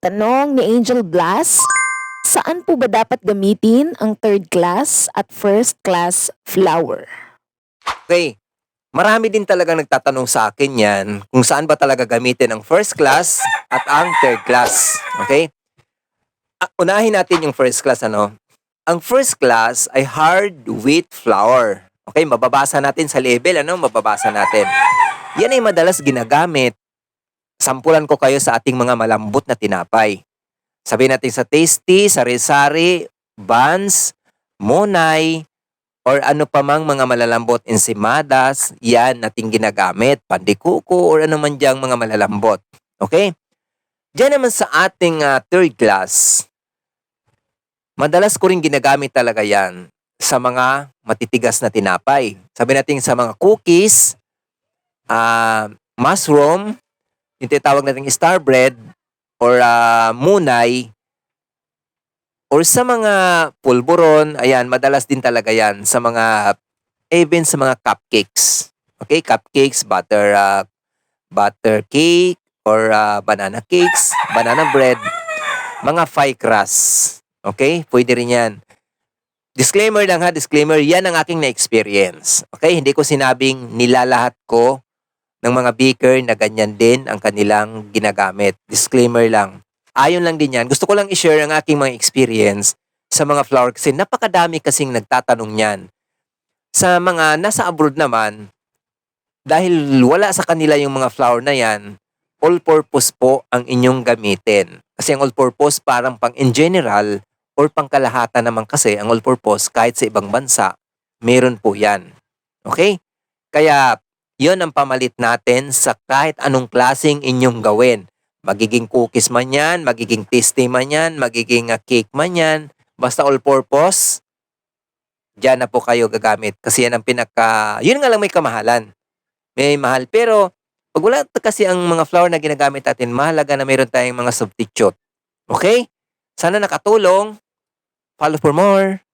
Tanong ni Angel Blas, saan po ba dapat gamitin ang third class at first class flour? Okay. Marami din talaga nagtatanong sa akin yan kung saan ba talaga gamitin ang first class at ang third class. Okay? Ah, Unahin natin yung first class ano. Ang first class ay hard wheat flour. Okay, mababasa natin sa label ano, mababasa natin. Yan ay madalas ginagamit. Sampulan ko kayo sa ating mga malambot na tinapay. Sabihin natin sa tasty, sari-sari, buns, monay, or ano pa mang mga malalambot ensimadas, yan nating ginagamit, pandikuko, or ano man diyang mga malalambot. Okay? Diyan naman sa ating ah, third class, madalas ko rin ginagamit talaga yan sa mga matitigas na tinapay. Sabi natin sa mga cookies, ah, mushroom, yung tinatawag natin star bread, or ah, munay, or sa mga pulburon, ayan, madalas din talaga yan sa mga, even sa mga cupcakes. Okay, cupcakes, butter, uh, butter cake, or ah, banana cakes, banana bread, mga pie crust. Okay, pwede rin yan. Disclaimer lang ha, disclaimer, yan ang aking na-experience. Okay, hindi ko sinabing nilalahat ko ng mga baker na ganyan din ang kanilang ginagamit. Disclaimer lang ayon lang din yan. Gusto ko lang i-share ang aking mga experience sa mga flower kasi napakadami kasing nagtatanong niyan. Sa mga nasa abroad naman, dahil wala sa kanila yung mga flower na yan, all-purpose po ang inyong gamitin. Kasi ang all-purpose parang pang in general or pangkalahatan naman kasi ang all-purpose kahit sa ibang bansa, meron po yan. Okay? Kaya, yon ang pamalit natin sa kahit anong klaseng inyong gawin. Magiging cookies man yan, magiging tasty man yan, magiging uh, cake man yan, basta all-purpose, dyan na po kayo gagamit. Kasi yan ang pinaka, yun nga lang may kamahalan. May mahal. Pero, pag wala kasi ang mga flour na ginagamit natin, mahalaga na mayroon tayong mga substitute. Okay? Sana nakatulong. Follow for more.